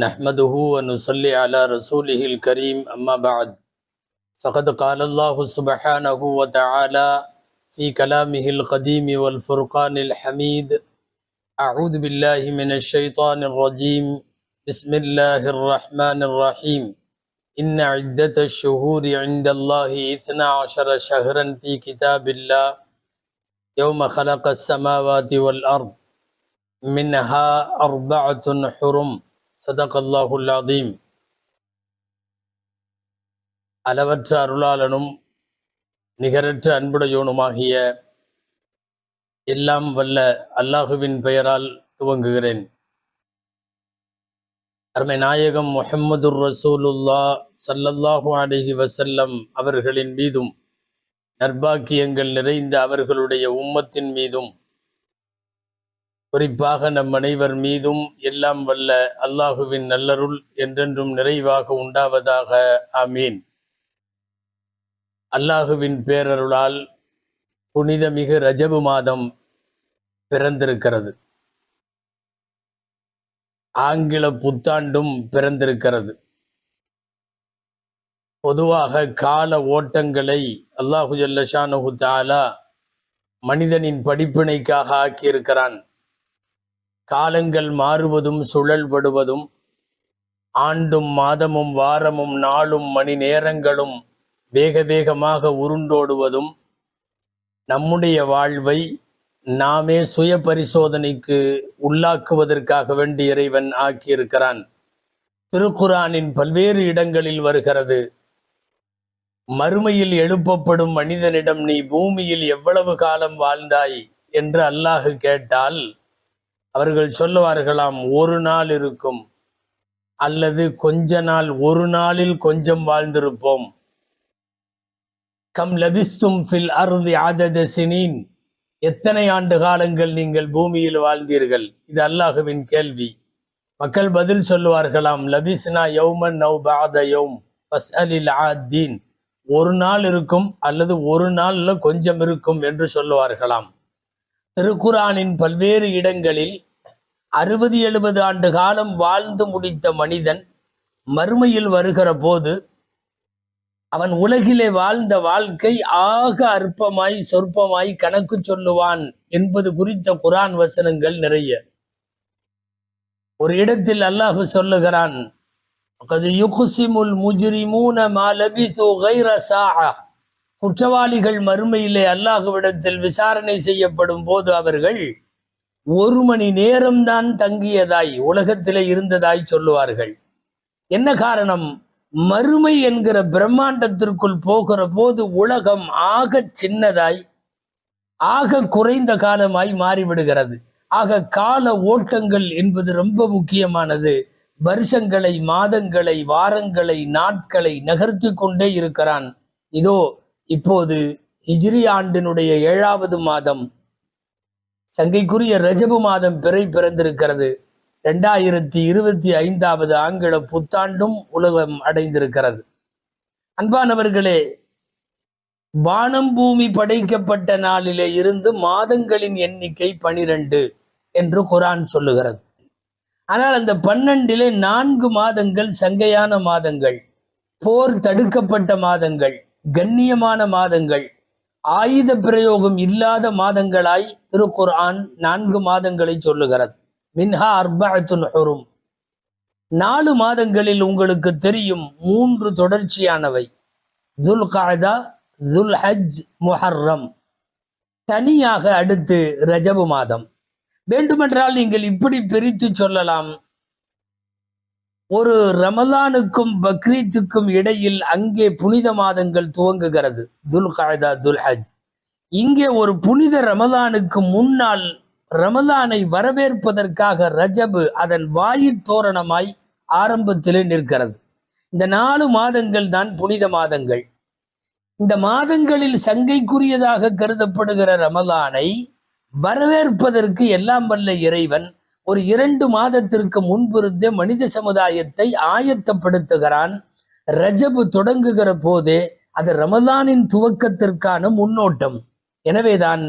نحمده ونصلي على رسوله الكريم أما بعد. فقد قال الله سبحانه وتعالى في كلامه القديم والفرقان الحميد أعوذ بالله من الشيطان الرجيم بسم الله الرحمن الرحيم. إن عدة الشهور عند الله إثنا عشر شهرا في كتاب الله. يوم خلق السماوات والأرض منها أربعة حرم. சதக் அல்லாஹுல்லாதீம் அளவற்ற அருளாளனும் நிகரற்ற அன்புடையோனுமாகிய எல்லாம் வல்ல அல்லாஹுவின் பெயரால் துவங்குகிறேன். அருமை நாயகம் முஹம்மதுர் ரசூலுல்லா சல்லல்லாஹு அலஹி வசல்லம் அவர்களின் மீதும் நர்பாக்கியங்கள் நிறைந்த அவர்களுடைய உம்மத்தின் மீதும் குறிப்பாக நம் அனைவர் மீதும் எல்லாம் வல்ல அல்லாஹுவின் நல்லருள் என்றென்றும் நிறைவாக உண்டாவதாக. ஆமீன். அல்லாஹுவின் பேரருளால் புனிதமிகு ரஜபு மாதம் பிறந்திருக்கிறது. ஆங்கில புத்தாண்டும் பிறந்திருக்கிறது. பொதுவாக கால ஓட்டங்களை அல்லாஹு ஜல்லஷானு தாலா மனிதனின் படிப்பினைக்காக ஆக்கியிருக்கிறான். காலங்கள் மாறுவதும் சுழல்படுவதும் ஆண்டும் மாதமும் வாரமும் நாளும் மணி நேரங்களும் வேக வேகமாக உருண்டோடுவதும் நம்முடைய வாழ்வை நாமே சுய பரிசோதனைக்கு உள்ளாக்குவதற்காக வேண்டி இறைவன் ஆக்கியிருக்கிறான். திருக்குரானின் பல்வேறு இடங்களில் வருகிறது. மறுமையில் எழுப்பப்படும் மனிதனிடம் நீ பூமியில் எவ்வளவு காலம் வாழ்ந்தாய் என்று அல்லாஹு கேட்டால் அவர்கள் சொல்லுவார்களாம் ஒரு நாள் இருக்கும். அல்லது கொஞ்ச நாள் ஒரு நாளில் கொஞ்சம் வாழ்ந்திருப்போம். Come லபிஸ்தும் fill அருதி ஆதத சினீன். எத்தனை ஆண்டு காலங்கள் நீங்கள் பூமியில் வாழ்ந்தீர்கள்? இது அல்லாஹுவின் கேள்வி. மக்கள் பதில் சொல்லுவார்களாம் லபிஸ்னா யௌமன் நவ் பாத யௌம் பஸ் அலில் ஆத்தீன். ஒரு நாள் இருக்கும் அல்லது ஒரு நாள்ல கொஞ்சம் இருக்கும் என்று சொல்லுவார்களாம். திருக்குரானின் பல்வேறு இடங்களில் அறுபது எழுபது ஆண்டு காலம் வாழ்ந்து முடித்த மனிதன் மறுமையில் வருகிற போது அவன் உலகிலே வாழ்ந்த வாழ்க்கை ஆக அற்பமாய் சொற்பமாய் கணக்கு சொல்லுவான் என்பது குறித்த குரான் வசனங்கள் நிறைய. ஒரு இடத்தில் அல்லாஹு சொல்லுகிறான் குற்றவாளிகள் மறுமையிலே அல்லாஹுவிடத்தில் விசாரணை செய்யப்படும் போது அவர்கள் ஒரு மணி நேரம்தான் தங்கியதாய் உலகத்திலே இருந்ததாய் சொல்லுவார்கள். என்ன காரணம்? மறுமை என்கிற பிரம்மாண்டத்திற்குள் போகிற போது உலகம் ஆக சின்னதாய் ஆக குறைந்த காலமாய் மாறிவிடுகிறது. ஆக கால ஓட்டங்கள் என்பது ரொம்ப முக்கியமானது. வருஷங்களை மாதங்களை வாரங்களை நாட்களை நகர்த்தி கொண்டே இருக்கிறான். இதோ இப்போது ஹிஜ்ரி ஆண்டினுடைய ஏழாவது மாதம் சங்கைக்குரிய ரஜபு மாதம் பிறை பிறந்திருக்கிறது. ரெண்டாயிரத்தி இருபத்தி ஐந்தாவது ஆங்கில புத்தாண்டும் உலகம் அடைந்திருக்கிறது. அன்பானவர்களே வானம் பூமி படைக்கப்பட்ட நாளிலே இருந்து மாதங்களின் எண்ணிக்கை பனிரெண்டு என்று குரான் சொல்லுகிறது. ஆனால் அந்த பன்னெண்டிலே நான்கு மாதங்கள் சங்கையான மாதங்கள் போர் தடுக்கப்பட்ட மாதங்கள் கண்ணியமான மாதங்கள். ஆயுத பிரயோகம் இல்லாத மாதங்களாய் திருக்குர்ஆன் நான்கு மாதங்களை சொல்லுகிறது. மின்ஹா அர்பாத்துன் ஹொரும். நாலு மாதங்களில் உங்களுக்கு தெரியும் மூன்று தொடர்ச்சியானவை. துல் காதா துல் ஹஜ் முஹர்ரம். தனியாக அடுத்து ரஜபு மாதம். வேண்டுமென்றால் நீங்கள் இப்படி பிரித்து சொல்லலாம். ஒரு ரமலானுக்கும் பக்ரீத்துக்கும் இடையில் அங்கே புனித மாதங்கள் துவங்குகிறது. துல் ஹாய்தா துல் ஹஜ். இங்கே ஒரு புனித ரமலானுக்கு முன்னால் ரமலானை வரவேற்பதற்காக ரஜபு அதன் வாயிற் தோரணமாய் ஆரம்பத்திலே நிற்கிறது. இந்த நாலு மாதங்கள் தான் புனித மாதங்கள். இந்த மாதங்களில் சங்கைக்குரியதாக கருதப்படுகிற ரமலானை வரவேற்பதற்கு எல்லாம் வல்ல இறைவன் ஒரு இரண்டு மாதத்திற்கு முன்பிருந்தே மனித சமுதாயத்தை ஆயத்தப்படுத்துகிறான். ரஜபு தொடங்குகிற போதே அது ரமதானின் துவக்கத்திற்கான முன்னோட்டம். எனவேதான்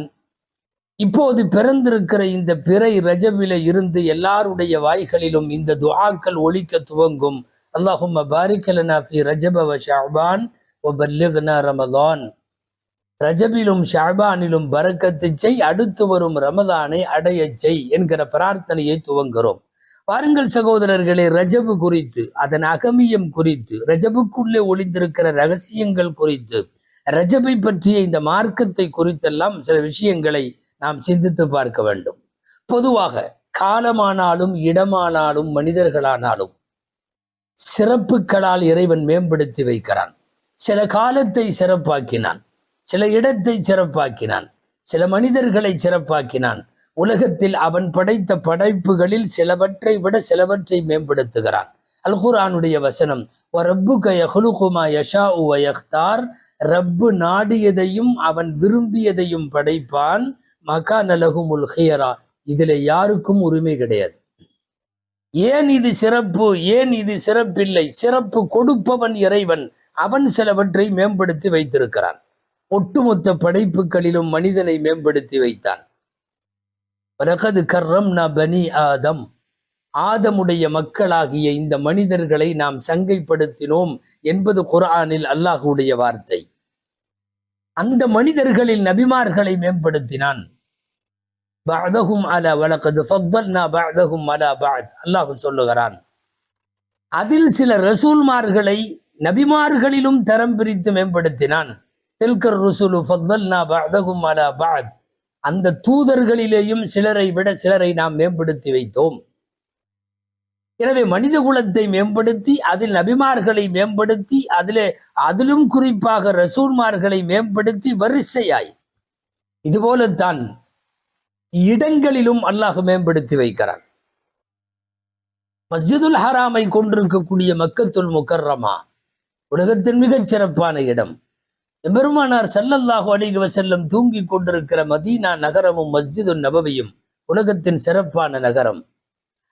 இப்போது பிறந்திருக்கிற இந்த பிறை ரஜபில இருந்து எல்லாருடைய வாய்களிலும் இந்த துஆக்கள் ஒழிக்க துவங்கும். அல்லாஹும் பாரிக்கலனா ஃபி ரஜப ஷாபான் ஒ வ ரமதான். ரஜபிலும் ஷாபானிலும் பறக்கத்து செய் அடுத்து வரும் ரமதானை அடையச் செய் என்கிற பிரார்த்தனையை துவங்குகிறோம். வாருங்கள் சகோதரர்களே ரஜபு குறித்து அதன் அகமியம் குறித்து ரஜபுக்குள்ளே ஒளிந்திருக்கிற ரகசியங்கள் குறித்து ரஜபை பற்றிய இந்த மார்க்கத்தை குறித்தெல்லாம் சில விஷயங்களை நாம் சிந்தித்து பார்க்க வேண்டும். பொதுவாக காலமானாலும் இடமானாலும் மனிதர்களானாலும் சிறப்புகளால் இறைவன் மேம்படுத்தி வைக்கிறான். சில காலத்தை சிறப்பாக்கினான். சில இடத்தை சிறப்பாக்கினான் சில மனிதர்களை சிறப்பாக்கினான். உலகத்தில் அவன் படைத்த படைப்புகளில் சிலவற்றை விட சிலவற்றை மேம்படுத்துகிறான். அல்குரானுடைய வசனம் ரப்புக யஹ்லுகுமா யஷா வ யக்தார் ரப்பு நாடியதையும் அவன் விரும்பியதையும் படைப்பான். மகான் அலகுமுல் ஹியரா இதுல யாருக்கும் உரிமை கிடையாது. ஏன் இது சிறப்பு? ஏன் இது சிறப்பில்லை? சிறப்பு கொடுப்பவன் இறைவன். அவன் சிலவற்றை மேம்படுத்தி வைத்திருக்கிறான். ஒட்டுமொத்த படைப்புகளிலும் மனிதனை மேம்படுத்தி வைத்தான். வலகது கர்ரம் பனி ஆதம். ஆதமுடைய மக்களாகிய இந்த மனிதர்களை நாம் சங்கைப்படுத்தினோம் என்பது குரானில் அல்லாஹுடைய வார்த்தை. அந்த மனிதர்களில் நபிமார்களை மேம்படுத்தினான். பஅதஹும் அலா வலகது ஃபத்தல்னா பஅதஹும் அலா பஅத். அல்லாஹ் சொல்லுகிறான். அதில் சில ரசூல்மார்களை நபிமார்களிலும் தரம் பிரித்து மேம்படுத்தினான். தில்கர் ருசுலு ஃபத்தல்னா பஅதஹும் அலா பஅத். அந்த தூதர்களிலேயும் சிலரை விட சிலரை நாம் மேம்படுத்தி வைத்தோம். எனவே மனித குலத்தை மேம்படுத்தி அதில் நபிமார்களை மேம்படுத்தி அதிலே அதிலும் குறிப்பாக ரசூல்மார்களை மேம்படுத்தி வரிசையாய். இதுபோலத்தான் இடங்களிலும் அல்லாஹ் மேம்படுத்தி வைக்கிறான். மஸ்ஜிதுல் ஹராமை கொண்டிருக்கக்கூடிய மக்கத்துல் முக்கர்ரமா உலகத்தின் மிகச் சிறப்பான இடம். பெருமானார் சல்லல்லாஹு அலைஹி செல்லும் தூங்கிக் கொண்டிருக்கிற மதீனா நகரமும் மஸ்ஜிது நபவியும் உலகத்தின் சிறப்பான நகரம்.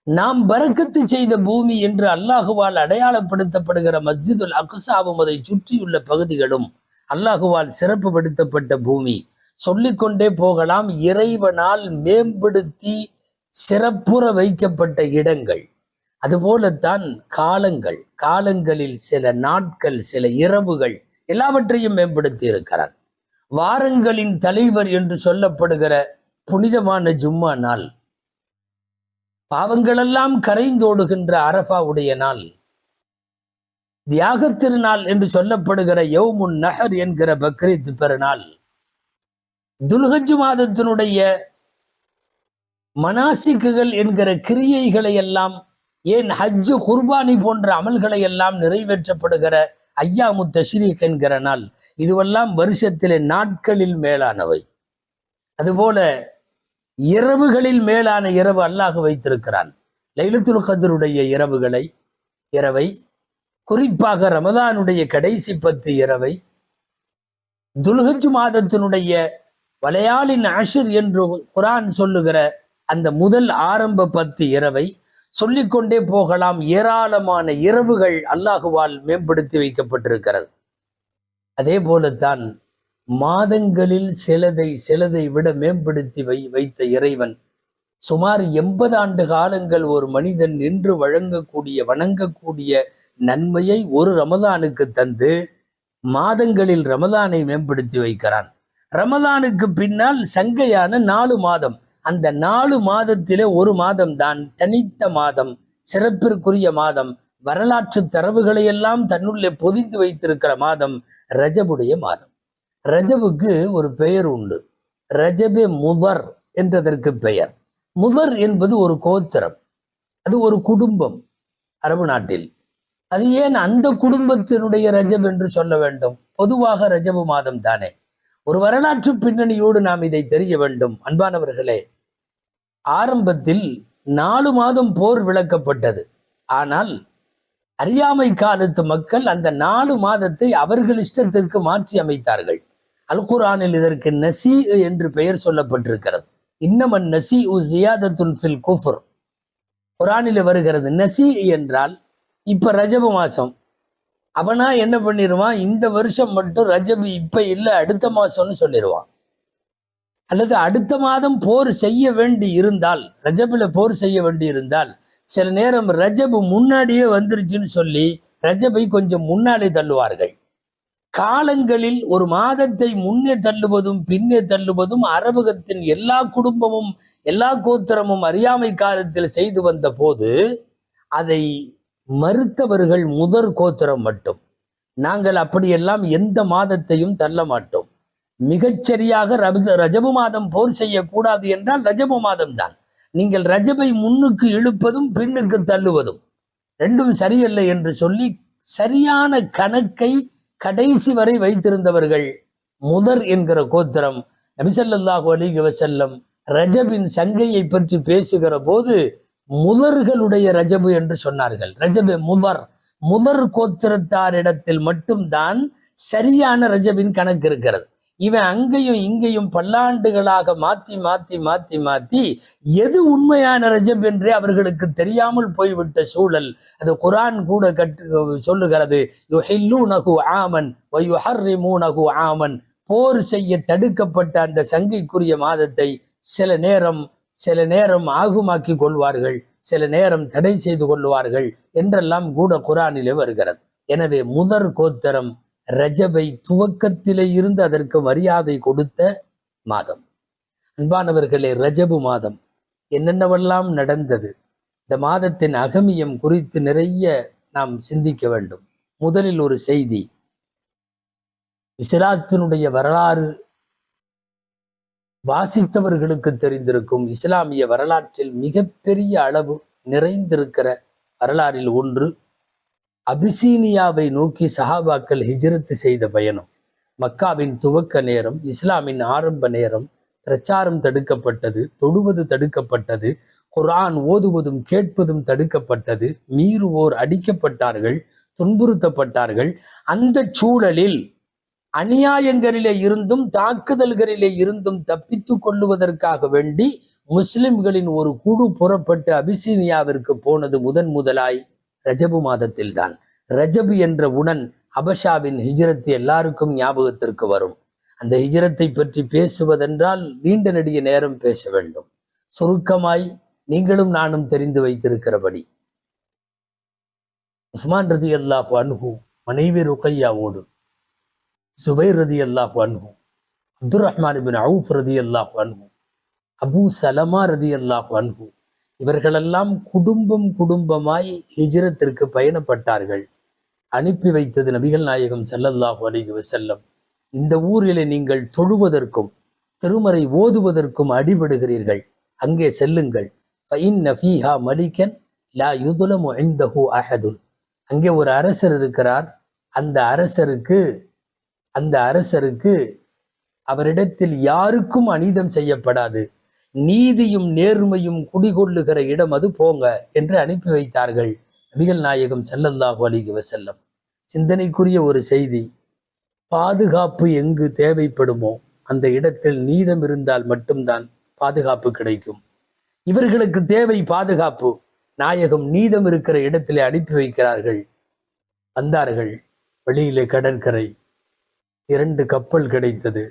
நாம் பறக்கத்து செய்த பூமி என்று அல்லாஹுவால் அடையாளப்படுத்தப்படுகிற மஸ்ஜிதுல் அக்ஸாவும் அதை சுற்றியுள்ள பகுதிகளும் அல்லாஹுவால் சிறப்புப்படுத்தப்பட்ட பூமி. சொல்லிக்கொண்டே போகலாம் இறைவனால் மேம்படுத்தி சிறப்புற வைக்கப்பட்ட இடங்கள். அதுபோலத்தான் காலங்கள் காலங்களில் சில நாட்கள் சில இரவுகள் எல்லாவற்றையும் மேம்படுத்தி இருக்கிறான் வாரங்களின் தலைவர் என்று சொல்லப்படுகிற புனிதமான ஜும்மா நாள். பாவங்களெல்லாம் கரைந்தோடுகின்ற அரபாவுடைய நாள். தியாக திருநாள் என்று சொல்லப்படுகிற யோமுன் நகர் என்கிற பக்ரீத் பெருநாள். துல்ஹஜ் மாதத்தினுடைய மனாசிக்குகள் என்கிற கிரியைகளை எல்லாம் ஏன் ஹஜ்ஜு குர்பானி போன்ற அமல்களை எல்லாம் நிறைவேற்றப்படுகிற ஐயாமு தஷ்ரீக் என்கிற நாள். இதுவெல்லாம் வருஷத்திலே நாட்களில் மேலானவை. அதுபோல இரவுகளில் மேலான இரவு அல்லாஹ் வைத்திருக்கிறான். லைலத்துல் கதருடைய இரவுகளை இரவை குறிப்பாக ரமதானுடைய கடைசி பத்து இரவை துல்ஹஜ் மாதத்தினுடைய வலையாளின் அஷிர் என்று குரான் சொல்லுகிற அந்த முதல் ஆரம்ப பத்து இரவை சொல்லிக்கொண்டே போகலாம். ஏராளமான இரவுகள் அல்லாஹுவால் மேம்படுத்தி வைக்கப்பட்டிருக்கிறது. அதே போலத்தான் மாதங்களில் சிலதை சிலதை விட மேம்படுத்தி வை வைத்த இறைவன் சுமார் எண்பது ஆண்டு காலங்கள் ஒரு மனிதன் நின்று வழங்கக்கூடிய வணங்கக்கூடிய நன்மையை ஒரு ரமதானுக்கு தந்து மாதங்களில் ரமதானை மேம்படுத்தி வைக்கிறான். ரமதானுக்கு பின்னால் சங்கையான நாலு மாதம். அந்த நாலு மாதத்திலே ஒரு மாதம் தான் தனித்த மாதம் சிறப்பிற்குரிய மாதம் வரலாற்று தரவுகளை எல்லாம் தன்னுள்ளே பொதிந்து வைத்திருக்கிற மாதம் ரஜபுடைய மாதம். ரஜபுக்கு ஒரு பெயர் உண்டு. ரஜபே முதர் என்றதற்கு பெயர். முதர் என்பது ஒரு கோத்திரம். அது ஒரு குடும்பம் அரபு நாட்டில். அது ஏன் அந்த குடும்பத்தினுடைய ரஜப் என்று சொல்ல வேண்டும்? பொதுவாக ரஜபு மாதம் தானே ஒரு வரலாற்று பின்னணியோடு நாம் இதை தெரிய வேண்டும். அன்பானவர்களே ஆரம்பத்தில் நாலு மாதம் போர் விளக்கப்பட்டது. ஆனால் அறியாமை காலத்து மக்கள் அந்த நாலு மாதத்தை அவர்கள் இஷ்டத்திற்கு மாற்றி அமைத்தார்கள். அல் குர்ஆனில் இதற்கு நசி என்று பெயர் சொல்லப்பட்டிருக்கிறது. இன்னமன் நசி உ ஜியாதத்துன் ஃபில் குஃபுர். குரானில் வருகிறது நசி என்றால் இப்ப ரஜப மாசம். அவனா என்ன பண்ணிடுவான் இந்த வருஷம் மட்டும் ரஜபு இப்ப இல்லை அடுத்த மாசம்னு சொல்லிடுவான் அல்லது அடுத்த மாதம் போர் செய்ய வேண்டி இருந்தால் ரஜபில் போர் செய்ய வேண்டி இருந்தால் சில நேரம் ரஜபு முன்னாடியே வந்துருச்சுன்னு சொல்லி ரஜபை கொஞ்சம் முன்னாலே தள்ளுவார்கள். காலங்களில் ஒரு மாதத்தை முன்னே தள்ளுவதும் பின்னே தள்ளுவதும் அரபகத்தின் எல்லா குடும்பமும் எல்லா கோத்திரமும் அறியாமை காலத்தில் செய்து வந்த போது அதை மறுத்தவர்கள் முதற் கோத்திரம் மட்டும். நாங்கள் அப்படியெல்லாம் எந்த மாதத்தையும் தள்ள மாட்டோம். மிகச்சரியாக ரப- ரஜபு மாதம் போர் செய்யக்கூடாது என்றால் ரஜபு மாதம் தான் நீங்கள் ரஜபை முன்னுக்கு இழுப்பதும் பின்னுக்கு தள்ளுவதும். ரெண்டும் சரியல்ல என்று சொல்லி சரியான கணக்கை கடைசி வரை வைத்திருந்தவர்கள் முதர் என்கிற கோத்திரம். நபிசல்லாஹு அலிக வசல்லம் ரஜபின் சங்கையை பற்றி பேசுகிற போது முதர்களுடைய ரஜபு என்று சொன்னார்கள். ரஜபு முதர் முதர் கோத்திரத்தாரிடத்தில் மட்டும்தான் சரியான ரஜபின் கணக்கு இருக்கிறது. இவன் அங்கேயும் இங்கேயும் பல்லாண்டுகளாக மாத்தி மாத்தி மாத்தி மாத்தி எது உண்மையான ரஜப் என்றே அவர்களுக்கு தெரியாமல் போய்விட்ட சூழல் அது குரான் கூட கட்டு சொல்லுகிறது. யுஹில்லூனகு ஆமன் வயுஹர்ரிமூனகு ஆமன். போர் செய்ய தடுக்கப்பட்ட அந்த சங்கைக்குரிய மாதத்தை சில நேரம் சில நேரம் ஆகுமாக்கி கொள்வார்கள் சில நேரம் தடை செய்து கொள்வார்கள் என்றெல்லாம் கூட குரானிலே வருகிறது. எனவே முதற் கோத்தரம் ரஜபை துவக்கத்திலே இருந்து அதற்கு மரியாதை கொடுத்த மாதம். அன்பானவர்களே ரஜபு மாதம் என்னென்னவெல்லாம் நடந்தது? இந்த மாதத்தின் அகமியம் குறித்து நிறைய நாம் சிந்திக்க வேண்டும். முதலில் ஒரு செய்தி. இஸ்லாத்தினுடைய வரலாறு வாசித்தவர்களுக்கு தெரிந்திருக்கும் இஸ்லாமிய வரலாற்றில் மிகப்பெரிய அளவு நிறைந்திருக்கிற வரலாறில் ஒன்று அபிசீனியாவை நோக்கி சஹாபாக்கள் ஹிஜ்ரத்து செய்த பயணம். மக்காவின் துவக்க நேரம் இஸ்லாமின் ஆரம்ப நேரம் பிரச்சாரம் தடுக்கப்பட்டது தொடுவது தடுக்கப்பட்டது குரான் ஓதுவதும் கேட்பதும் தடுக்கப்பட்டது மீறுவோர் அடிக்கப்பட்டார்கள் துன்புறுத்தப்பட்டார்கள். அந்த சூழலில் அநியாயங்களிலே இருந்தும் தாக்குதல்களிலே இருந்தும் தப்பித்துக் கொள்ளுவதற்காக வேண்டி முஸ்லிம்களின் ஒரு குழு புறப்பட்டு அபிசீனியாவிற்கு போனது முதன் முதலாய் ரஜபு மாதத்தில்தான். ரஜபு என்ற உடன் அபஷாவின் ஹிஜ்ரத் எல்லாருக்கும் ஞாபகத்திற்கு வரும். அந்த ஹிஜ்ரத்தை பற்றி பேசுவதென்றால் நீண்ட நெடிய நேரம் பேச வேண்டும். சுருக்கமாய் நீங்களும் நானும் தெரிந்து வைத்திருக்கிறபடி. உஸ்மான் ரதி அல்லாஹ் அனுகு மனைவி ருக்கையாவோடு சுபைர் ரதி அல்லாஹ் அன்ஹு அப்துல் ரஹ்மான் பின் அவுஃப் ரதி அல்லாஹ் அன்ஹு அபூ சலமா ரதி அல்லாஹ் அன்ஹு இவர்களெல்லாம் குடும்பம் குடும்பமாய் ஹிஜ்ரத்திற்கு பயணப்பட்டார்கள். அனுப்பி வைத்தது நபிகள் நாயகம் செல்லல்லாஹு அலிஹி வசல்லம் இந்த ஊரிலே நீங்கள் தொழுவதற்கும் திருமறை ஓதுவதற்கும் அடிபடுகிறீர்கள். அங்கே செல்லுங்கள். ஃபைன் ஃபீஹா மலிகன் லா யுதுலமு இந்தஹு அங்கே ஒரு அரசர் இருக்கிறார். அந்த அரசருக்கு அந்த அரசருக்கு அவரிடத்தில் யாருக்கும் அநீதம் செய்யப்படாது. நீதியும் நேர்மையும் குடிகொள்ளுகிற இடம் அது போங்க என்று அனுப்பி வைத்தார்கள் நபிகள் நாயகம் செல்லல்லாஹு அலிகி வசல்லம் சிந்தனைக்குரிய ஒரு செய்தி பாதுகாப்பு எங்கு தேவைப்படுமோ அந்த இடத்தில் நீதம் இருந்தால் மட்டும்தான் பாதுகாப்பு கிடைக்கும். இவர்களுக்கு தேவை பாதுகாப்பு. நாயகம் நீதம் இருக்கிற இடத்திலே அனுப்பி வைக்கிறார்கள். வந்தார்கள் வெளியிலே கடற்கரை இரண்டு கப்பல் கிடைத்தது.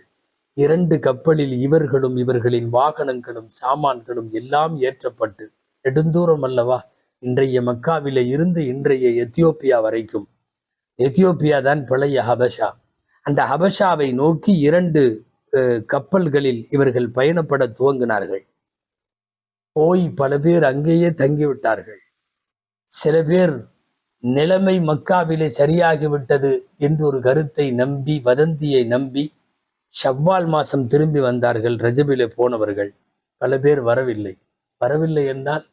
இரண்டு கப்பலில் இவர்களும் இவர்களின் வாகனங்களும் சாமான்களும் எல்லாம் ஏற்றப்பட்டு நெடுந்தூரம் அல்லவா? இன்றைய மக்காவில இருந்து இன்றைய எத்தியோப்பியா வரைக்கும். எத்தியோப்பியா தான் பழைய ஹபஷா. அந்த ஹபஷாவை நோக்கி இரண்டு அஹ், கப்பல்களில் இவர்கள் பயணப்பட துவங்கினார்கள். போய் பல பேர் அங்கேயே தங்கிவிட்டார்கள். சில பேர் நிலைமை மக்காவிலே சரியாகிவிட்டது என்று ஒரு கருத்தை நம்பி வதந்தியை நம்பி ஷவ்வால் மாசம் திரும்பி வந்தார்கள் ரஜபிலே போனவர்கள். பல பேர் வரவில்லை. வரவில்லை என்றால்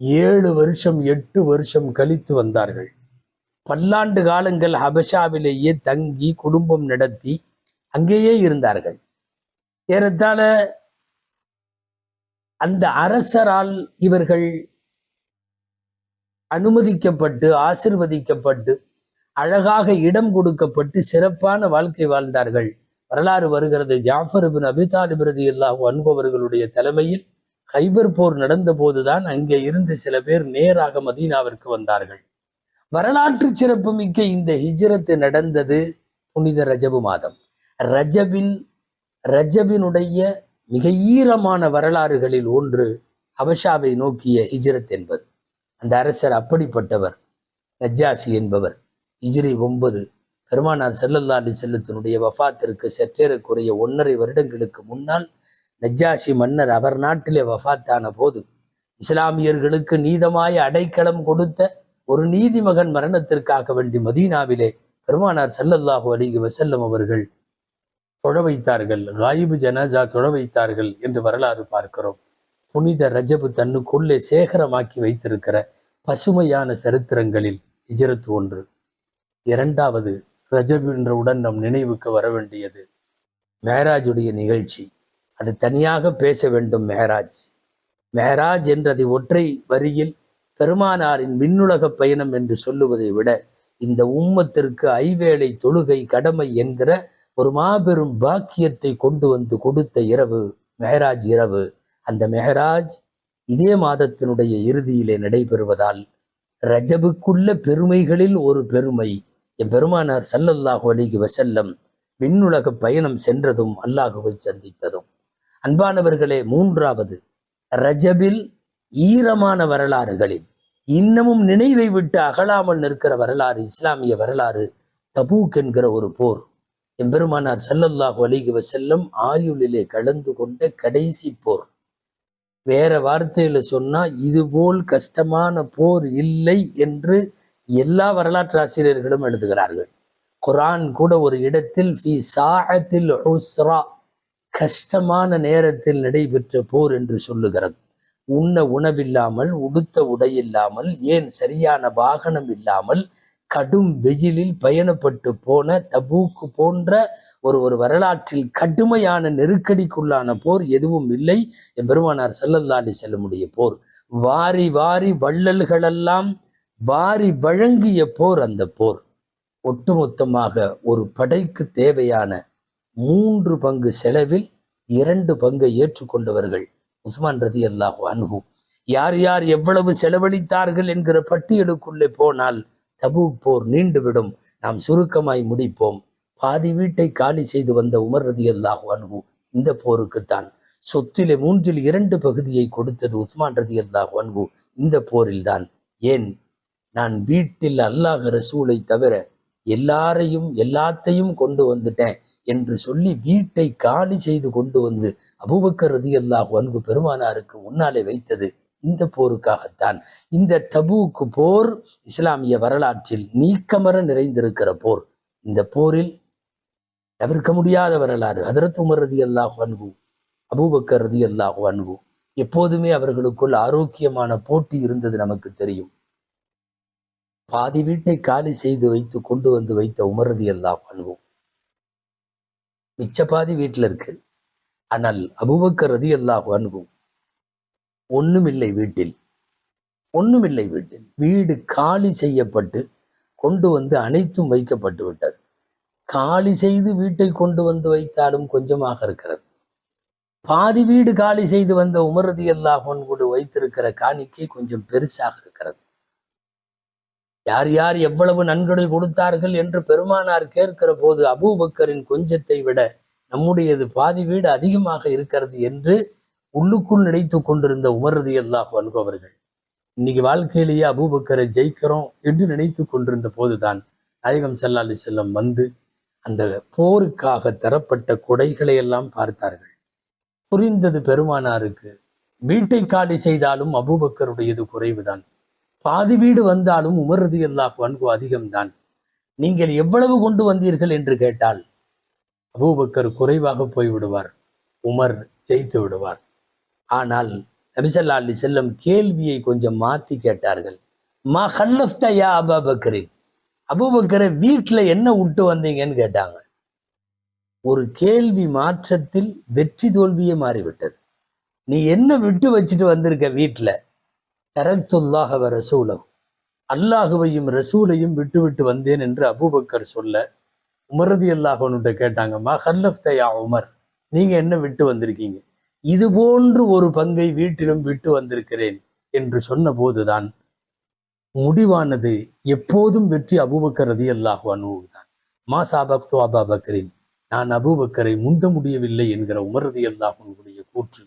ஏழு வருஷம் எட்டு வருஷம் கழித்து வந்தார்கள். பல்லாண்டு காலங்கள் ஹபஷாவிலேயே தங்கி குடும்பம் நடத்தி அங்கேயே இருந்தார்கள். ஏறத்தாழ அந்த அரசரால் இவர்கள் அனுமதிக்கப்பட்டு ஆசிர்வதிக்கப்பட்டு அழகாக இடம் கொடுக்கப்பட்டு சிறப்பான வாழ்க்கை வாழ்ந்தார்கள். வரலாறு வருகிறது. ஜாஃபர் பின் அபிதாலிப் இல்லாஹ் அன்பவர்களுடைய தலைமையில் ஹைபர் போர் நடந்த போதுதான் அங்கே இருந்து சில பேர் நேராக மதீனாவிற்கு வந்தார்கள். வரலாற்று சிறப்புமிக்க இந்த ஹிஜ்ரத்து நடந்தது புனித ரஜபு மாதம். ரஜபின் ரஜபினுடைய மிக ஈரமான வரலாறுகளில் ஒன்று ஹபஷாவை நோக்கிய ஹிஜ்ரத் என்பது. அந்த அரசர் அப்படிப்பட்டவர் நஜாசி என்பவர். இஜிரி ஒன்பது. பெருமானார் ஸல்லல்லாஹு செல்லத்தினுடைய வஃபாத்திற்கு சற்றேறக்குறைய ஒன்றரை வருடங்களுக்கு முன்னால் நஜ்ஜாஷி மன்னர் அவர் நாட்டிலே வஃபாத்தான போது இஸ்லாமியர்களுக்கு நீதமாய அடைக்கலம் கொடுத்த ஒரு நீதிமகன் மரணத்திற்காக வேண்டி மதீனாவிலே பெருமானார் செல்லல்லாஹு அலிகி வசல்லம் அவர்கள் தொழ வைத்தார்கள் காயிபு ஜனாசா தொழ வைத்தார்கள் என்று வரலாறு பார்க்கிறோம். புனித ரஜபு தன்னுக்குள்ளே சேகரமாக்கி வைத்திருக்கிற பசுமையான சரித்திரங்களில் இஜரத்து ஒன்று. இரண்டாவது ரஜபு என்றவுடன் நம் நினைவுக்கு வர வேண்டியது மேராஜுடைய நிகழ்ச்சி. அது தனியாக பேச வேண்டும் மேராஜ். மேராஜ் என்றதை ஒற்றை வரியில் பெருமானாரின் விண்ணுலக பயணம் என்று சொல்லுவதை விட இந்த உம்மத்திற்கு ஐவேளை தொழுகை கடமை என்கிற ஒரு மாபெரும் பாக்கியத்தை கொண்டு வந்து கொடுத்த இரவு மேராஜ் இரவு. அந்த மெஹராஜ் இதே மாதத்தினுடைய இறுதியிலே நடைபெறுவதால் ரஜபுக்குள்ள பெருமைகளில் ஒரு பெருமை. என் பெருமானார் அலிகி வசல்லம் வஸல்லம் விண்ணுலக பயணம் சென்றதும் அல்லாஹுவை சந்தித்ததும். அன்பானவர்களே மூன்றாவது ரஜபில் ஈரமான வரலாறுகளில் இன்னமும் நினைவை விட்டு அகலாமல் நிற்கிற வரலாறு இஸ்லாமிய வரலாறு தபூக் என்கிற ஒரு போர். எம்பெருமானார் ஸல்லல்லாஹு அலிகி வசல்லம் ஆயுளிலே கலந்து கொண்ட கடைசி போர். வேற வார்த்தையில சொன்னா இதுபோல் கஷ்டமான போர் இல்லை என்று எல்லா வரலாற்று ஆசிரியர்களும் எழுதுகிறார்கள். குரான் கூட ஒரு இடத்தில் ஃபி சாஹத்தில் ஹுஸ்ரா கஷ்டமான நேரத்தில் நடைபெற்ற போர் என்று சொல்லுகிறது. உண்ண உணவில்லாமல் உடுத்த உடை இல்லாமல் ஏன் சரியான வாகனம் இல்லாமல் கடும் வெயிலில் பயணப்பட்டு போன தபூக்கு போன்ற ஒரு ஒரு வரலாற்றில் கடுமையான நெருக்கடிக்குள்ளான போர் எதுவும் இல்லை. என் பெருமானார் ஸல்லல்லாஹு செல்ல செல்லமுடைய போர். வாரி வாரி வள்ளல்களெல்லாம் வாரி வழங்கிய போர் அந்த போர். ஒட்டுமொத்தமாக ஒரு படைக்கு தேவையான மூன்று பங்கு செலவில் இரண்டு பங்கை ஏற்றுக்கொண்டவர்கள் உஸ்மான் ரதி அல்லாஹ் அனுகு யார் யார் எவ்வளவு செலவழித்தார்கள் என்கிற பட்டியலுக்குள்ளே போனால் தபு போர் நீண்டுவிடும். நாம் சுருக்கமாய் முடிப்போம். பாதி வீட்டை காலி செய்து வந்த உமர் ரதி அல்லாஹ் அன்ஹு இந்த போருக்குத்தான். சொத்திலே மூன்றில் இரண்டு பகுதியை கொடுத்தது உஸ்மான் ரதி அல்லாஹ் அன்ஹு இந்த போரில்தான். ஏன்? நான் வீட்டில் அல்லாஹ் ரசூலை தவிர எல்லாரையும் எல்லாத்தையும் கொண்டு வந்துட்டேன் என்று சொல்லி வீட்டை காலி செய்து கொண்டு வந்து அபுபக்கர் ரதி அல்லாஹ் அன்பு பெருமானாருக்கு முன்னாலே வைத்தது இந்த போருக்காகத்தான். இந்த தபூக்கு போர் இஸ்லாமிய வரலாற்றில் நீக்கமர நிறைந்திருக்கிற போர். இந்த போரில் தவிர்க்க முடியாத வரலாறு ஹதரத் உமர் ரதி அல்லாஹ் அன்பு அபூபக்கர் ரதி அல்லாஹ் அன்பு எப்போதுமே அவர்களுக்குள் ஆரோக்கியமான போட்டி இருந்தது நமக்கு தெரியும். பாதி வீட்டை காலி செய்து வைத்து கொண்டு வந்து வைத்த உமர் ரதி அல்லாஹ் அன்பு மிச்ச பாதி வீட்டில் இருக்கு. ஆனால் அபூபக்கர் ரதி அல்லாஹ் அன்பு ஒண்ணுமில்லை வீட்டில். ஒண்ணுமில்லை வீட்டில். வீடு காலி செய்யப்பட்டு கொண்டு வந்து அனைத்தும் வைக்கப்பட்டு விட்டது. காலி செய்து வீட்டை கொண்டு வந்து வைத்தாலும் கொஞ்சமாக இருக்கிறது. பாதி வீடு காலி செய்து வந்த உமரதி அல்லாஹன் கூட வைத்திருக்கிற காணிக்கை கொஞ்சம் பெருசாக இருக்கிறது. யார் யார் எவ்வளவு நன்கொடை கொடுத்தார்கள் என்று பெருமானார் கேட்கிற போது அபூபக்கரின் கொஞ்சத்தை விட நம்முடையது பாதி வீடு அதிகமாக இருக்கிறது என்று உள்ளுக்குள் நினைத்து கொண்டிருந்த உமரதி அல்லாஹ் அவர்கள் இன்னைக்கு வாழ்க்கையிலேயே அபூபக்கரை ஜெயிக்கிறோம் என்று நினைத்து கொண்டிருந்த போதுதான் நாயகம் செல்லாலி செல்லம் வந்து அந்த போருக்காக தரப்பட்ட கொடைகளை எல்லாம் பார்த்தார்கள். புரிந்தது பெருமானாருக்கு வீட்டை காலி செய்தாலும் அபூபக்கருடையது குறைவுதான். பாதி வீடு வந்தாலும் உமர்றது எல்லா பண்பு அதிகம்தான். நீங்கள் எவ்வளவு கொண்டு வந்தீர்கள் என்று கேட்டால் அபூபக்கர் குறைவாக போய் விடுவார் உமர் ஜெயித்து விடுவார். ஆனால் நபிசல்லா அலி செல்லம் கேள்வியை கொஞ்சம் மாத்தி கேட்டார்கள். மா ஹல்லஃப்தயா அபாபக்கரின்? அபுபக்கரை வீட்டுல என்ன விட்டு வந்தீங்கன்னு கேட்டாங்க. ஒரு கேள்வி மாற்றத்தில் வெற்றி தோல்வியே மாறிவிட்டது. நீ என்ன விட்டு வச்சுட்டு வந்திருக்க வீட்டுல தரத்துல்லாஹவ ரசூலம் அல்லாஹுவையும் ரசூலையும் விட்டு விட்டு வந்தேன் என்று அபூபக்கர் சொல்ல உமரதி அல்லாஹனுட்ட கேட்டாங்க மா ஹல்லஃப்த யா உமர்? நீங்க என்ன விட்டு வந்திருக்கீங்க? இது போன்று ஒரு பங்கை வீட்டிலும் விட்டு வந்திருக்கிறேன் என்று சொன்ன போதுதான் முடிவானது எப்போதும் வெற்றி அபூபக்கர் ரதி அல்லாஹு அனுபவம் மா சாபக்தோ அபா பக்கரின் நான் அபூபக்கரை முந்த முடியவில்லை என்கிற உமரதி அல்லாஹனுடைய கூற்று.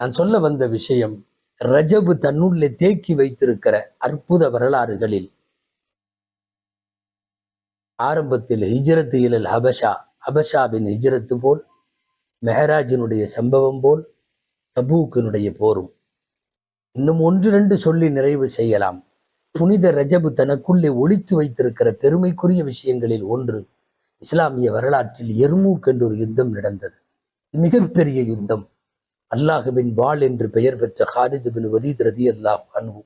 நான் சொல்ல வந்த விஷயம் ரஜபு தன்னுள்ளே தேக்கி வைத்திருக்கிற அற்புத வரலாறுகளில் ஆரம்பத்தில் ஹிஜரத்து இலல் ஹபஷா ஹபஷாவின் ஹிஜரத்து போல் மெஹராஜினுடைய சம்பவம் போல் தபூக்கினுடைய போரும். இன்னும் ஒன்று ரெண்டு சொல்லி நிறைவு செய்யலாம். புனித ரஜபு தனக்குள்ளே ஒழித்து வைத்திருக்கிற பெருமைக்குரிய விஷயங்களில் ஒன்று இஸ்லாமிய வரலாற்றில் எர்மூக் என்ற ஒரு யுத்தம் நடந்தது. மிகப்பெரிய யுத்தம். அல்லாஹுவின் வாள் என்று பெயர் பெற்ற ஹாரிது பின் வதீத் ரதி அல்லாஹ் அன்பு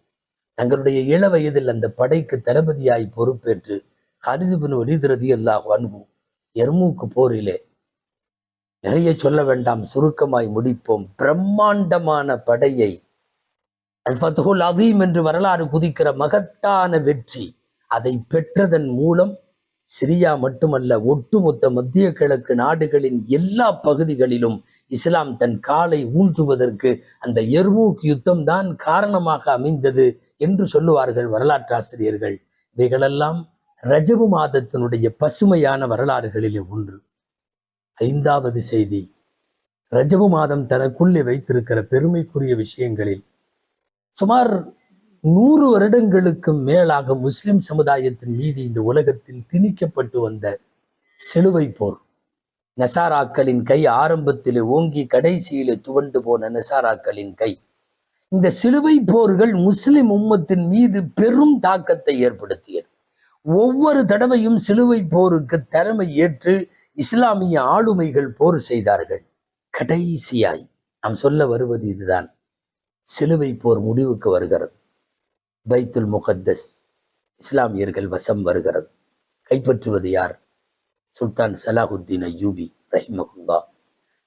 தங்களுடைய இள வயதில் அந்த படைக்கு தளபதியாய் பொறுப்பேற்று ஹாரிது பின் வதீத் ரதி அல்லாஹ் அன்பு எர்மூக்கு போரிலே நிறைய சொல்ல வேண்டாம் சுருக்கமாய் முடிப்போம். பிரம்மாண்டமான படையை அல் அதீம் என்று வரலாறு குதிக்கிற மகத்தான வெற்றி. அதை பெற்றதன் மூலம் சிரியா மட்டுமல்ல ஒட்டுமொத்த மத்திய கிழக்கு நாடுகளின் எல்லா பகுதிகளிலும் இஸ்லாம் தன் காலை ஊன்றுவதற்கு அந்த எர்மூக் யுத்தம் தான் காரணமாக அமைந்தது என்று சொல்லுவார்கள் வரலாற்றாசிரியர்கள். இவைகளெல்லாம் ரஜபு மாதத்தினுடைய பசுமையான வரலாறுகளிலே ஒன்று. ஐந்தாவது செய்தி. ரஜபு மாதம் தனக்குள்ளே வைத்திருக்கிற பெருமைக்குரிய விஷயங்களில் சுமார் நூறு வருடங்களுக்கு மேலாக முஸ்லிம் சமுதாயத்தின் மீது இந்த உலகத்தில் திணிக்கப்பட்டு வந்த சிலுவை போர். நசாராக்களின் கை ஆரம்பத்தில் ஓங்கி கடைசியில துவண்டு போன நசாராக்களின் கை. இந்த சிலுவை போர்கள் முஸ்லிம் உம்மத்தின் மீது பெரும் தாக்கத்தை ஏற்படுத்தியது. ஒவ்வொரு தடவையும் சிலுவை போருக்கு தலைமை ஏற்று இஸ்லாமிய ஆளுமைகள் போர் செய்தார்கள். கடைசியாய் நாம் சொல்ல வருவது இதுதான். சிலுவை போர் முடிவுக்கு வருகிறது. பைத்துல் முகத்தஸ் இஸ்லாமியர்கள் வசம் வருகிறது. கைப்பற்றுவது யார்? சுல்தான் சலாஹுத்தீன் அய்யூபி ரஹிமகுல்லா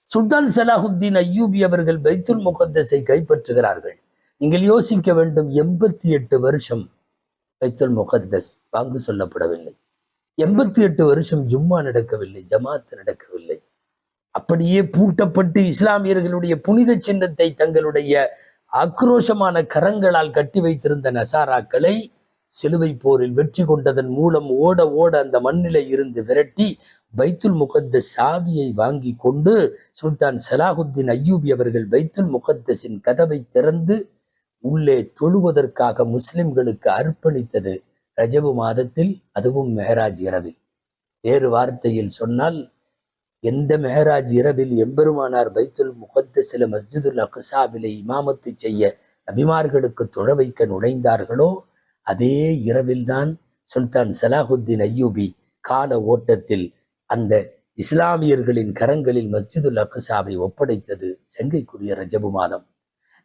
சுல்தான் சலாஹுத்தீன் அய்யூபி அவர்கள் பைத்துல் முகத்தஸை கைப்பற்றுகிறார்கள். நீங்கள் யோசிக்க வேண்டும் எண்பத்தி எட்டு வருஷம் பைத்துல் முகத்தஸ் வாங்கு சொல்லப்படவில்லை. எண்பத்தி எட்டு வருஷம் ஜும்மா நடக்கவில்லை ஜமாத் நடக்கவில்லை. அப்படியே பூட்டப்பட்டு இஸ்லாமியர்களுடைய புனித சின்னத்தை தங்களுடைய ஆக்ரோஷமான கரங்களால் கட்டி வைத்திருந்த நசாராக்களை சிலுவை போரில் வெற்றி கொண்டதன் மூலம் ஓட ஓட அந்த மண்ணிலை இருந்து விரட்டி பைத்துல் முகத்த சாவியை வாங்கி கொண்டு சுல்தான் சலாஹுத்தீன் அய்யூபி அவர்கள் பைத்துல் முகத்தஸின் கதவை திறந்து உள்ளே தொழுவதற்காக முஸ்லிம்களுக்கு அர்ப்பணித்தது ரஜபு மாதத்தில் அதுவும் மெஹராஜ் இரவில். வேறு வார்த்தையில் சொன்னால் எந்த மெஹராஜ் இரவில் எம்பெருமானார் பைத்துல் முகத்தசில மஸ்ஜிதுல் அக்சாவிலே இமாமத்து செய்ய நபிமார்களுக்கு தொழ வைக்க நுழைந்தார்களோ அதே இரவில்தான் சுல்தான் சலாஹுத்தீன் ஐயூபி கால ஓட்டத்தில் அந்த இஸ்லாமியர்களின் கரங்களில் மஸ்ஜிதுல் அக்சாவை ஒப்படைத்தது செங்கைக்குரிய ரஜபு மாதம்.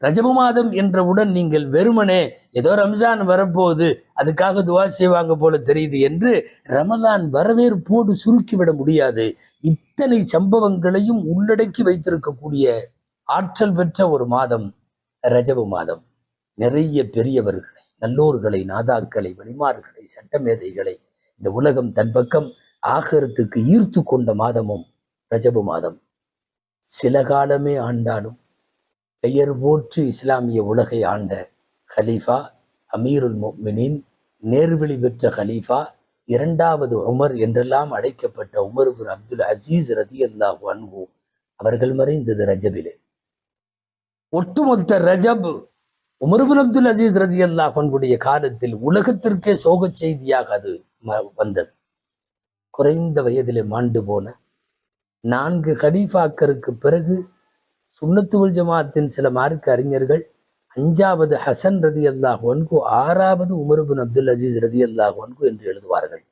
ரஜபு மாதம் என்றவுடன் நீங்கள் வெறுமனே ஏதோ ரம்ஜான் வரப்போகுது அதுக்காக துவா செய்வாங்க போல தெரியுது என்று ரமலான் வரவேற்போடு சுருக்கிவிட முடியாது. இத்தனை சம்பவங்களையும் உள்ளடக்கி வைத்திருக்கக்கூடிய ஆற்றல் பெற்ற ஒரு மாதம் ரஜபு மாதம் நிறைய பெரியவர்களை நல்லோர்களை நாதாக்களை வழிமார்களை சட்டமேதைகளை இந்த உலகம் தன் பக்கம் ஆகரத்துக்கு ஈர்த்து கொண்ட மாதமும் ரஜபு மாதம் சில காலமே ஆண்டாலும் பெயர் போற்று இஸ்லாமிய உலகை ஆண்ட ஹலீஃபா அமீருல் மொமினின் நேர்வழி பெற்ற ஹலீஃபா இரண்டாவது உமர் என்றெல்லாம் அழைக்கப்பட்ட உமர் பின் அப்துல் அசீஸ் ரதி அல்லாஹு அன்பு அவர்கள் மறைந்தது ரஜபிலே. ஒட்டுமொத்த ரஜப் உமர்பின் அப்துல் அசீஸ் ரதி அல்லாஹ் அன்புடைய காலத்தில் உலகத்திற்கே சோகச் செய்தியாக அது ம- வந்தது. குறைந்த வயதிலே மாண்டு போன நான்கு கலீஃபாக்களுக்கு பிறகு சுண்ணத்துவல் ஜமாத்தின் சில மார்க்க அறிஞர்கள் அஞ்சாவது ஹசன் ரதி அல்லாஹ் ஒன்கு ஆறாவது உமருபின் அப்துல் அஜீஸ் ரதி அல்லாஹ் ஒன்கு என்று எழுதுவார்கள்.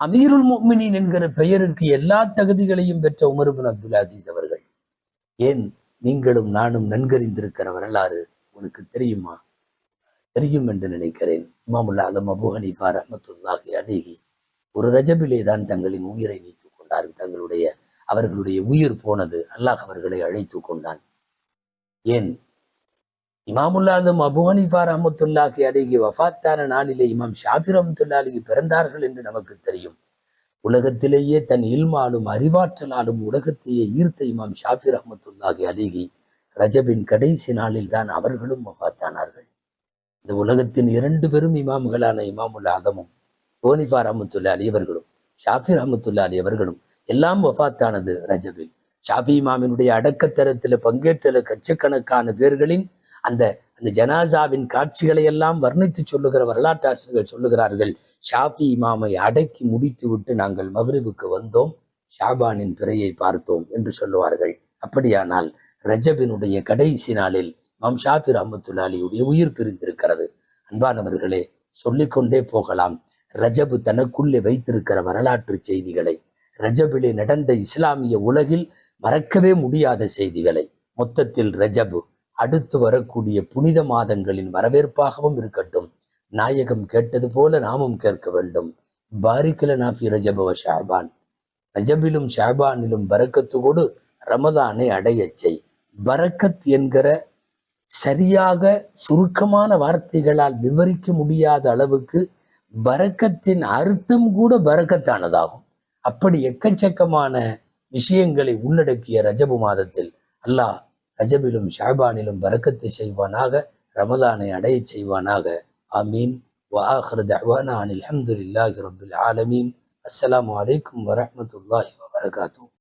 அமீருல் முக்மினின் என்கிற பெயருக்கு எல்லா தகுதிகளையும் பெற்ற உமருபின் அப்துல் அசீஸ் அவர்கள். ஏன்? நீங்களும் நானும் நன்கறிந்திருக்கிற வரலாறு உனக்கு தெரியுமா? தெரியும் என்று நினைக்கிறேன். இமாமுல்லா அலம் அபு ஹனீஃபா ரஹமத்துல்லாஹி அலிஹி ஒரு ரஜபிலே தான் தங்களின் உயிரை நீத்துக் கொண்டார்கள். தங்களுடைய அவர்களுடைய உயிர் போனது அல்லாஹ் அவர்களை அழைத்து கொண்டான். ஏன்? இமாமுல்லாதும் அபு ஹனிஃபா ரஹமத்துல்லாஹி அருகே வஃபாத்தான நாளிலே இமாம் ஷாஃபி ரஹமத்துல்லா பிறந்தார்கள் என்று நமக்கு தெரியும். உலகத்திலேயே தன் இல்மாலும் அறிவாற்றலாலும் உலகத்தையே ஈர்த்த இமாம் ஷாஃபி ரஹமத்துல்லாஹி அலிஹி ரஜபின் கடைசி நாளில் தான் அவர்களும் வஃபாத்தானார்கள். இந்த உலகத்தின் இரண்டு பெரும் இமாம்களான இமாமுல் ஆதமும் ஓனிஃபா ரஹமத்துல்லா அலி அவர்களும் ஷாஃபி ரஹமத்துல்லா அலி அவர்களும் எல்லாம் வஃபாத்தானது ரஜபில். ஷாஃபி இமாமினுடைய அடக்கத்தரத்தில் பங்கேற்ற லட்சக்கணக்கான பேர்களின் அந்த அந்த ஜனாசாவின் காட்சிகளை எல்லாம் வர்ணித்து சொல்லுகிற வரலாற்றாசிரியர்கள் சொல்லுகிறார்கள் ஷாஃபி இமாமை அடக்கி முடித்து விட்டு நாங்கள் மகரிபுக்கு வந்தோம் ஷாபானின் பிறையை பார்த்தோம் என்று சொல்லுவார்கள். அப்படியானால் ரஜபினுடைய கடைசி நாளில் மாம் ஷாஃபி ரஹமத்துல்லாலியுடைய உயிர் பிரிந்திருக்கிறது. அன்பானவர்களே சொல்லிக்கொண்டே போகலாம். ரஜபு தனக்குள்ளே வைத்திருக்கிற வரலாற்று செய்திகளை ரஜபிலே நடந்த இஸ்லாமிய உலகில் மறக்கவே முடியாத செய்திகளை. மொத்தத்தில் ரஜபு அடுத்து வரக்கூடிய புனித மாதங்களின் வரவேற்பாகவும் இருக்கட்டும். நாயகம் கேட்டது போல நாமும் கேட்க வேண்டும். பாரிக்கல நாஃபி ரஜபவ ஷாபான். ரஜபிலும் ஷாபானிலும் பரக்கத்தோடு ரமதானை அடையச் செய். பரக்கத் என்கிற சரியாக சுருக்கமான வார்த்தைகளால் விவரிக்க முடியாத அளவுக்கு பரக்கத்தின் அர்த்தம் கூட பரக்கத்தானதாகும். அப்படி எக்கச்சக்கமான விஷயங்களை உள்ளடக்கிய ரஜபு மாதத்தில் அல்லாஹ் ரஜபிலும் ஷாபானிலும் பரக்கத்தை செய்வானாக ரமலானை அடையச் செய்வானாக ஆமீன் وآخر دعوانا عن الحمد لله رب العالمين السلام عليكم ورحمة الله وبركاته